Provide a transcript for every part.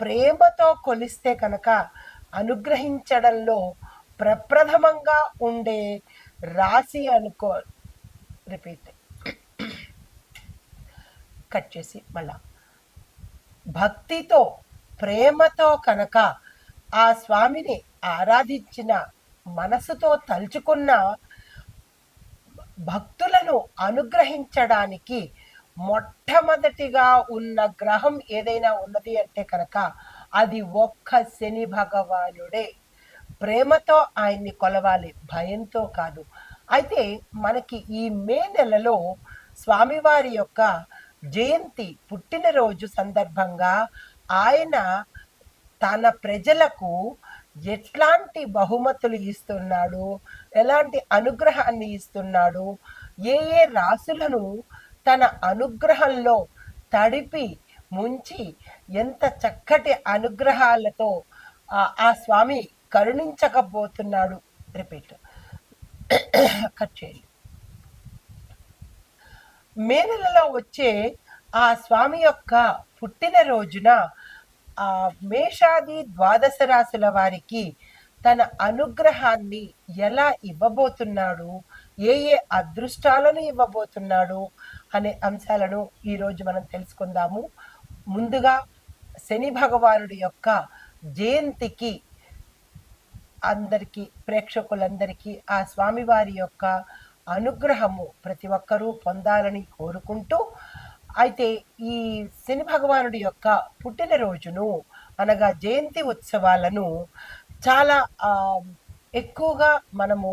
ప్రేమతో కొలిస్తే కనుక అనుగ్రహించడంలో ప్రప్రథమంగా ఉండే రాశి అనుకో రిపీట్ కట్ చేసి మళ్ళా. భక్తితో ప్రేమతో కనుక ఆ స్వామిని ఆరాధించిన మనసుతో తలుచుకున్న భక్తులను అనుగ్రహించడానికి మొట్టమొదటిగా ఉన్న గ్రహం ఏదైనా ఉన్నది అంటే కనుక అది ఒక్క శని భగవానుడే. ప్రేమతో ఆయన్ని కొలవాలి భయంతో కాదు. అయితే మనకి ఈ మే నెలలో స్వామివారి యొక్క జయంతి పుట్టినరోజు సందర్భంగా ఆయన తన ప్రజలకు ఎట్లాంటి బహుమతులు ఇస్తున్నాడు ఎలాంటి అనుగ్రహాన్ని ఇస్తున్నాడు ఏ ఏ రాసులను తన అనుగ్రహంలో తడిపి ముంచి ఎంత చక్కటి అనుగ్రహాలతో ఆ- స్వామి కరుణించకపోతున్నాడు. రిపీట్. కట్ చేయండి. మే నెలలో వచ్చే ఆ స్వామి యొక్క పుట్టినరోజున ఆ మేషాది ద్వాదశ రాశుల వారికి తన అనుగ్రహాన్ని ఎలా ఇవ్వబోతున్నాడు? ఏ ఏ అదృష్టాలను ఇవ్వబోతున్నాడు? అనే అంశాలను ఈరోజు మనం తెలుసుకుందాము. ముందుగా శని భగవానుడి యొక్క జయంతికి అందరికీ ప్రేక్షకులందరికీ ఆ స్వామివారి యొక్క అనుగ్రహము ప్రతి ఒక్కరూ పొందాలని కోరుకుంటూ అయితే ఈ శని భగవానుడి యొక్క పుట్టినరోజును అనగా జయంతి ఉత్సవాలను చాలా ఎక్కువగా మనము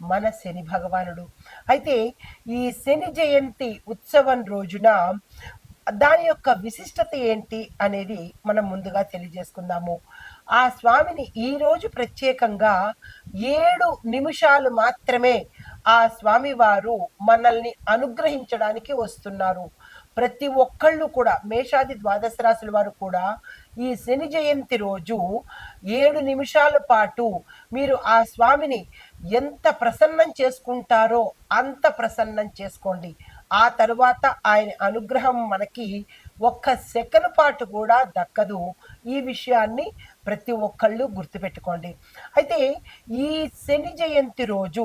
మన శని భగవానుడు. అయితే ఈ శని జయంతి ఉత్సవం రోజున దాని యొక్క విశిష్టత ఏంటి అనేది మనం ముందుగా తెలియజేసుకుందాము. ఆ స్వామిని ఈ రోజు ప్రత్యేకంగా ఏడు నిమిషాలు మాత్రమే ఆ స్వామి వారు మనల్ని అనుగ్రహించడానికి వస్తున్నారు. ప్రతి ఒక్కళ్ళు కూడా మేషాది ద్వాదశ రాశుల వారు కూడా ఈ శని జయంతి రోజు ఏడు నిమిషాల పాటు మీరు ఆ స్వామిని ఎంత ప్రసన్నం చేసుకుంటారో అంత ప్రసన్నం చేసుకోండి. ఆ తరువాత ఆయన అనుగ్రహం మనకి ఒక్క సెకండ్ పాటు కూడా దక్కదు. ఈ విషయాన్ని ప్రతి ఒక్కళ్ళు గుర్తుపెట్టుకోండి. అయితే ఈ శని జయంతి రోజు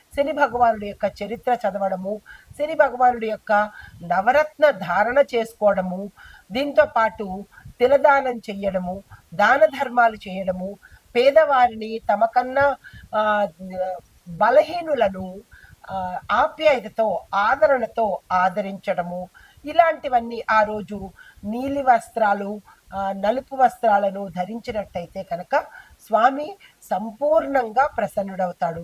శని భగవానుడి యొక్క చరిత్ర చదవడము శని భగవానుడి యొక్క నవరత్న ధారణ చేసుకోవడము దీంతో పాటు తిలదానం చేయడము దాన ధర్మాలు చేయడము పేదవారిని తమకన్నా కన్నా బలహీనులను ఆప్యాయతతో ఆదరణతో ఆదరించడము. ఇలాంటివన్నీ ఆ రోజు నీలి వస్త్రాలు నలుపు వస్త్రాలను ధరించినట్టయితే కనుక స్వామి సంపూర్ణంగా ప్రసన్నుడవుతాడు.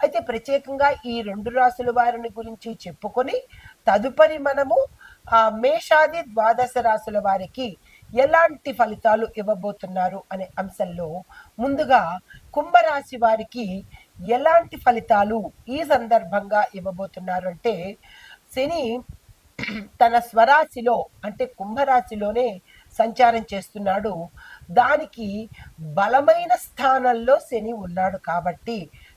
అయితే ప్రత్యేకంగా ఈ రెండు రాశుల వారిని గురించి చెప్పుకొని తదుపరి మనము ఆ మేషాది ద్వాదశ రాశుల వారికి ఎలాంటి ఫలితాలు ఇవ్వబోతున్నారు అనే అంశంలో ముందుగా కుంభరాశి వారికి ఎలాంటి ఫలితాలు ఈ సందర్భంగా ఇవ్వబోతున్నారు అంటే శని తన స్వరాశిలో అంటే కుంభరాశిలోనే సంచారం చేస్తున్నాడు. దానికి బలమైన స్థానంలో శని ఉన్నాడు కాబట్టి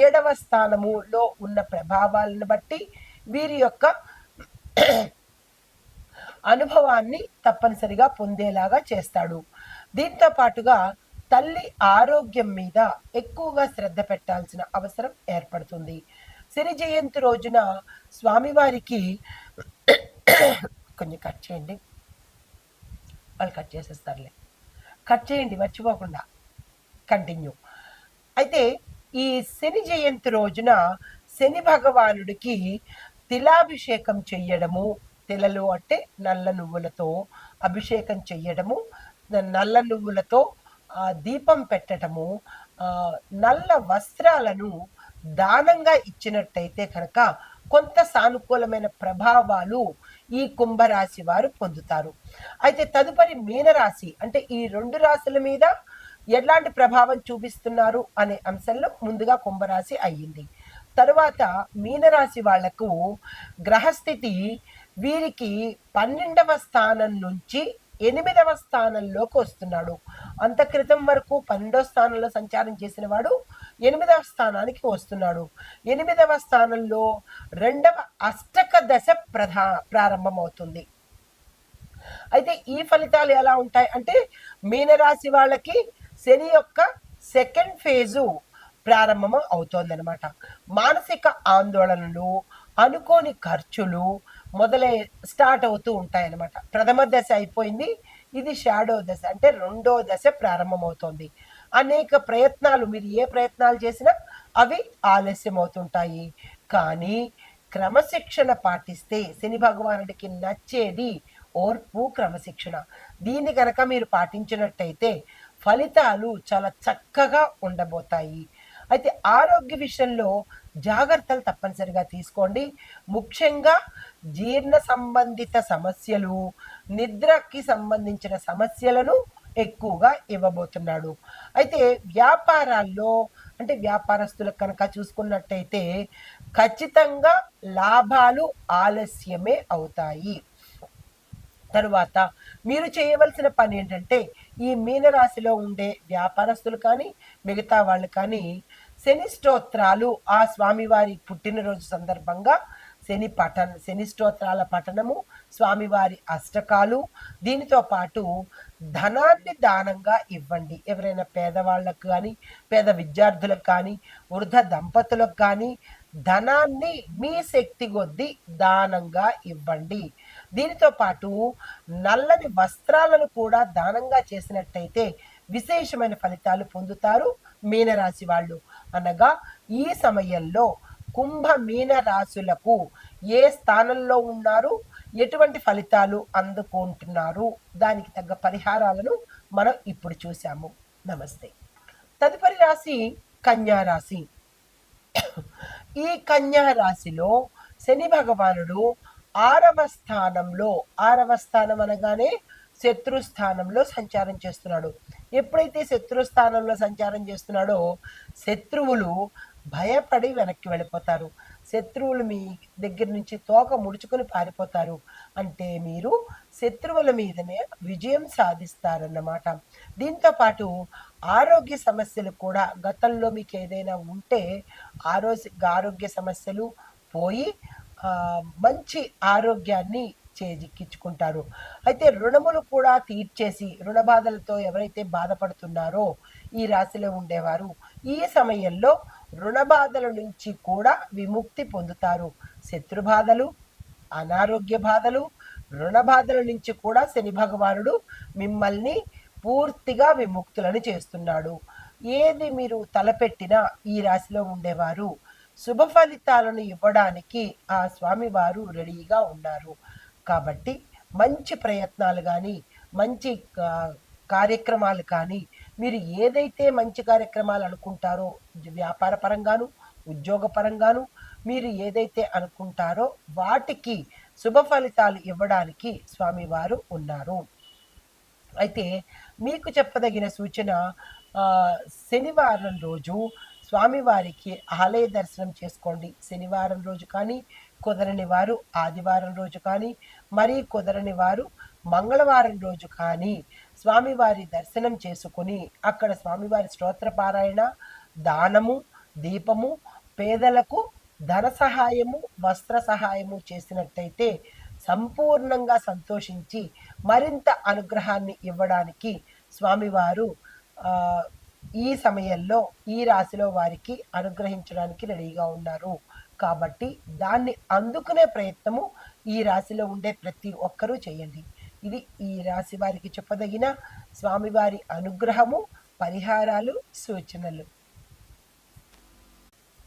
ఏడవ స్థానములో ఉన్న ప్రభావాలను బట్టి వీరి యొక్క అనుభవాన్ని తప్పనిసరిగా పొందేలాగా చేస్తాడు. దీంతో పాటుగా తల్లి ఆరోగ్యం మీద ఎక్కువగా శ్రద్ధ పెట్టాల్సిన అవసరం ఏర్పడుతుంది. శని జయంతి రోజున స్వామివారికి కొంచెం కట్ చేయండి. వాళ్ళు కట్ చేసేస్తారులే. కట్ చేయండి మర్చిపోకుండా. కంటిన్యూ. అయితే ఈ శని జయంతి రోజున శని భగవానుడికి తిలాభిషేకం చెయ్యడము తిలలు అంటే నల్ల నువ్వులతో అభిషేకం చెయ్యడము నల్ల నువ్వులతో దీపం పెట్టడము నల్ల వస్త్రాలను దానంగా ఇచ్చినట్టయితే కనుక కొంత సానుకూలమైన ప్రభావాలు ఈ కుంభరాశి వారు పొందుతారు. అయితే తదుపరి మీనరాశి అంటే ఈ రెండు రాశుల మీద ఎలాంటి ప్రభావం చూపిస్తున్నారు అనే అంశంలో ముందుగా కుంభరాశి అయ్యింది. తరువాత మీనరాశి వాళ్ళకు గ్రహస్థితి వీరికి పన్నెండవ స్థానం నుంచి ఎనిమిదవ స్థానంలోకి వస్తున్నాడు. అంత క్రితం వరకు పన్నెండవ స్థానంలో సంచారం చేసిన వాడు ఎనిమిదవ స్థానానికి వస్తున్నాడు. ఎనిమిదవ స్థానంలో రెండవ అష్టక దశ ప్రధా ప్రారంభమవుతుంది. అయితే ఈ ఫలితాలు ఎలా ఉంటాయి అంటే మీనరాశి వాళ్ళకి శని యొక్క సెకండ్ ఫేజు ప్రారంభం అవుతోందనమాట మానసిక ఆందోళనలు అనుకోని ఖర్చులు మొదలై స్టార్ట్ అవుతూ ఉంటాయన్నమాట. ప్రథమ దశ అయిపోయింది ఇది షాడో దశ అంటే రెండో దశ ప్రారంభమవుతోంది. అనేక ప్రయత్నాలు మీరు ఏ ప్రయత్నాలు చేసినా అవి ఆలస్యం అవుతుంటాయి కానీ క్రమశిక్షణ పాటిస్తే శని భగవానుడికి నచ్చేది ఓర్పు క్రమశిక్షణ. దీన్ని కనుక మీరు పాటించినట్టయితే ఫలితాలు చాలా చక్కగా ఉండబోతాయి. అయితే ఆరోగ్య విషయంలో జాగ్రత్తలు తప్పనిసరిగా తీసుకోండి. ముఖ్యంగా జీర్ణ సంబంధిత సమస్యలు నిద్రకి సంబంధించిన సమస్యలను ఎక్కువగా ఇవ్వబోతున్నాడు. అయితే వ్యాపారాల్లో అంటే వ్యాపారస్తులకు కనుక చూసుకున్నట్టయితే ఖచ్చితంగా లాభాలు ఆలస్యమే అవుతాయి. తరువాత మీరు చేయవలసిన పని ఏంటంటే ఈ మీనరాశిలో ఉండే వ్యాపారస్తులు కానీ మిగతా వాళ్ళు కానీ శని స్తోత్రాలు ఆ స్వామివారి పుట్టినరోజు సందర్భంగా శని పఠన శని స్తోత్రాల పఠనము స్వామివారి అష్టకాలు దీనితో పాటు ధనాన్ని దానంగా ఇవ్వండి. ఎవరైనా పేదవాళ్ళకు కానీ పేద విద్యార్థులకు కానీ వృద్ధ దంపతులకు కానీ ధనాన్ని మీ శక్తి కొద్దీ దానంగా ఇవ్వండి. దీనితో పాటు నల్లని వస్త్రాలను కూడా దానంగా చేసినట్టయితే విశేషమైన ఫలితాలు పొందుతారు మీనరాశి వాళ్ళు. అనగా ఈ సమయంలో కుంభ మీన రాశులకు ఏ స్థానంలో ఉన్నారు? ఎటువంటి ఫలితాలు అందుకుంటున్నారు? దానికి తగ్గ పరిహారాలను మనం ఇప్పుడు చూసాము నమస్తే. తదుపరి రాశి కన్యా రాశి. ఈ కన్యా రాశిలో శని భగవానుడు ఆరవ స్థానంలో ఆరవ స్థానం అనగానే శత్రు స్థానంలో సంచారం చేస్తున్నాడు. ఎప్పుడైతే శత్రు స్థానంలో సంచారం చేస్తున్నాడో శత్రువులు భయపడి వెనక్కి వెళ్ళిపోతారు. శత్రువులు మీ దగ్గర నుంచి తోక ముడుచుకొని పారిపోతారు. అంటే మీరు శత్రువుల మీదనే విజయం సాధిస్తారన్నమాట. దీంతో పాటు ఆరోగ్య సమస్యలు కూడా గతంలో మీకు ఏదైనా ఉంటే ఆరోగ్య ఆరోగ్య సమస్యలు పోయి మంచి ఆరోగ్యాన్ని చేజిక్కించుకుంటారు. అయితే రుణములు కూడా తీర్చేసి రుణ బాధలతో ఎవరైతే బాధపడుతున్నారో ఈ రాశిలో ఉండేవారు ఈ సమయంలో రుణ బాధల నుంచి కూడా విముక్తి పొందుతారు. శత్రు బాధలు అనారోగ్య బాధలు రుణ బాధల నుంచి కూడా శని భగవానుడు మిమ్మల్ని పూర్తిగా విముక్తులను చేస్తున్నాడు. ఏది మీరు తలపెట్టినా ఈ రాశిలో ఉండేవారు శుభ ఫలితాలను ఇవ్వడానికి ఆ స్వామివారు రెడీగా ఉన్నారు. కాబట్టి మంచి ప్రయత్నాలు కానీ మంచి కార్యక్రమాలు కానీ మీరు ఏదైతే మంచి కార్యక్రమాలు అనుకుంటారో వ్యాపార పరంగాను ఉద్యోగ పరంగాను మీరు ఏదైతే అనుకుంటారో వాటికి శుభ ఫలితాలు ఇవ్వడానికి స్వామివారు ఉన్నారు. అయితే మీకు చెప్పదగిన సూచన శనివారం రోజు స్వామివారికి ఆలయ దర్శనం చేసుకోండి. శనివారం రోజు కానీ కుదరని వారు ఆదివారం రోజు కానీ మరీ కుదరని వారు మంగళవారం రోజు కానీ స్వామివారి దర్శనం చేసుకుని అక్కడ స్వామివారి స్తోత్రపారాయణ దానము దీపము పేదలకు ధన సహాయము వస్త్ర సహాయము చేసినట్టయితే సంపూర్ణంగా సంతోషించి మరింత అనుగ్రహాన్ని ఇవ్వడానికి స్వామివారు ఈ సమయంలో ఈ రాశిలో వారికి అనుగ్రహించడానికి రెడీగా ఉన్నారు. కాబట్టి దాన్ని అందుకునే ప్రయత్నము ఈ రాశిలో ఉండే ప్రతి ఒక్కరూ చేయండి. ఇది ఈ రాశి వారికి చెప్పదగిన స్వామివారి అనుగ్రహము పరిహారాలు సూచనలు.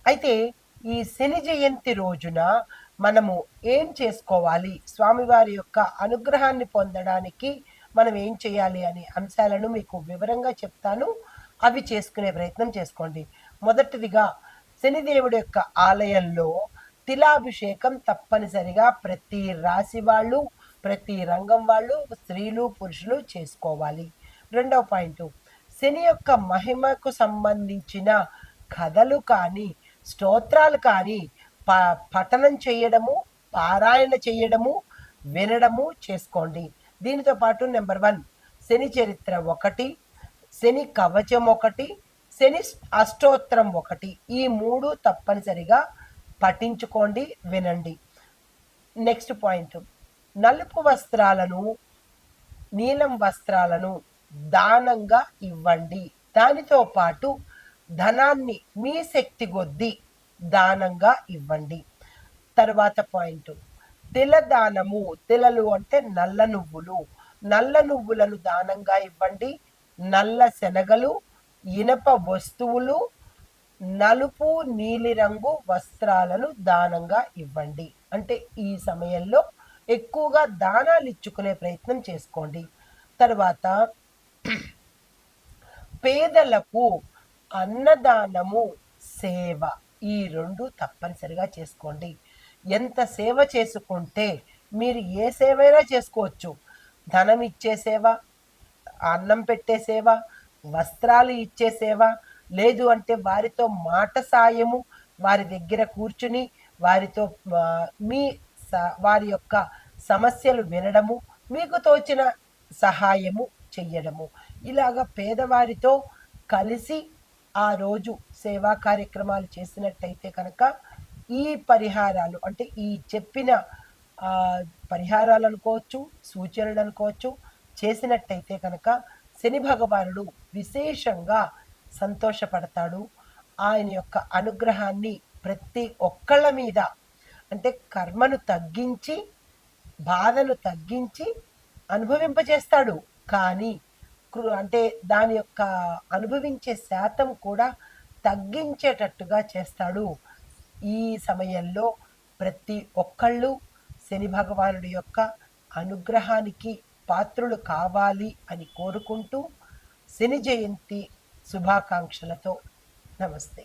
అయితే ఈ శని జయంతి రోజున మనము ఏం చేసుకోవాలి? స్వామివారి యొక్క అనుగ్రహాన్ని పొందడానికి మనం ఏం చేయాలి అనే అంశాలను మీకు వివరంగా చెప్తాను. అవి చేసుకునే ప్రయత్నం చేసుకోండి. మొదటిదిగా శనిదేవుడి యొక్క ఆలయంలో తిలాభిషేకం తప్పనిసరిగా ప్రతి రాశి వాళ్ళు ప్రతి రంగం వాళ్ళు స్త్రీలు పురుషులు చేసుకోవాలి. రెండవ పాయింట్ శని యొక్క మహిమకు సంబంధించిన కథలు కానీ స్తోత్రాలు కానీ ప పఠనం చేయడము పారాయణ చేయడము వినడము చేసుకోండి. దీనితో పాటు నెంబర్ వన్ శని చరిత్ర ఒకటి శని కవచం ఒకటి శని అష్టోత్తరం ఒకటి. ఈ మూడు తప్పనిసరిగా పఠించుకోండి వినండి. నెక్స్ట్ పాయింట్ నలుపు వస్త్రాలను నీలం వస్త్రాలను దానంగా ఇవ్వండి. దానితో పాటు ధనాన్ని మీ శక్తి కొద్దీ దానంగా ఇవ్వండి. తర్వాత పాయింట్ తిలదానము తిలలు అంటే నల్ల నువ్వులు. నల్ల నువ్వులను దానంగా ఇవ్వండి. నల్ల శనగలు ఇనప వస్తువులు నలుపు నీలిరంగు వస్త్రాలను దానంగా ఇవ్వండి. అంటే ఈ సమయంలో ఎక్కువగా దానాలు ఇచ్చుకునే ప్రయత్నం చేసుకోండి. తర్వాత పేదలకు అన్నదానము సేవ. ఈ రెండు తప్పనిసరిగా చేసుకోండి. ఎంత సేవ చేసుకుంటే మీరు ఏ సేవైనా చేసుకోవచ్చు. ధనం ఇచ్చే సేవ అన్నం పెట్టే సేవ వస్త్రాలు ఇచ్చే సేవ లేదు అంటే వారితో మాట సాయము వారి దగ్గర కూర్చుని వారితో మీ స- వారి యొక్క సమస్యలు వినడము మీకు తోచిన సహాయము చెయ్యడము. ఇలాగ పేదవారితో కలిసి ఆ రోజు సేవా కార్యక్రమాలు చేసినట్టయితే కనుక ఈ పరిహారాలు అంటే ఈ చెప్పిన పరిహారాలు అనుకోవచ్చు సూచనలు అనుకోవచ్చు చేసినట్టయితే కనుక శని భగవానుడు విశేషంగా సంతోషపడతాడు. ఆయన యొక్క అనుగ్రహాన్ని ప్రతి ఒక్కళ్ళ మీద అంటే కర్మను తగ్గించి బాధను తగ్గించి అనుభవింపజేస్తాడు. కానీ అంటే దాని యొక్క అనుభవించే శాతం కూడా తగ్గించేటట్టుగా చేస్తాడు. ఈ సమయంలో ప్రతి ఒక్కళ్ళు శని భగవానుడి యొక్క అనుగ్రహానికి పాత్రులు కావాలి అని కోరుకుంటూ శని జయంతి శుభాకాంక్షలతో నమస్తే.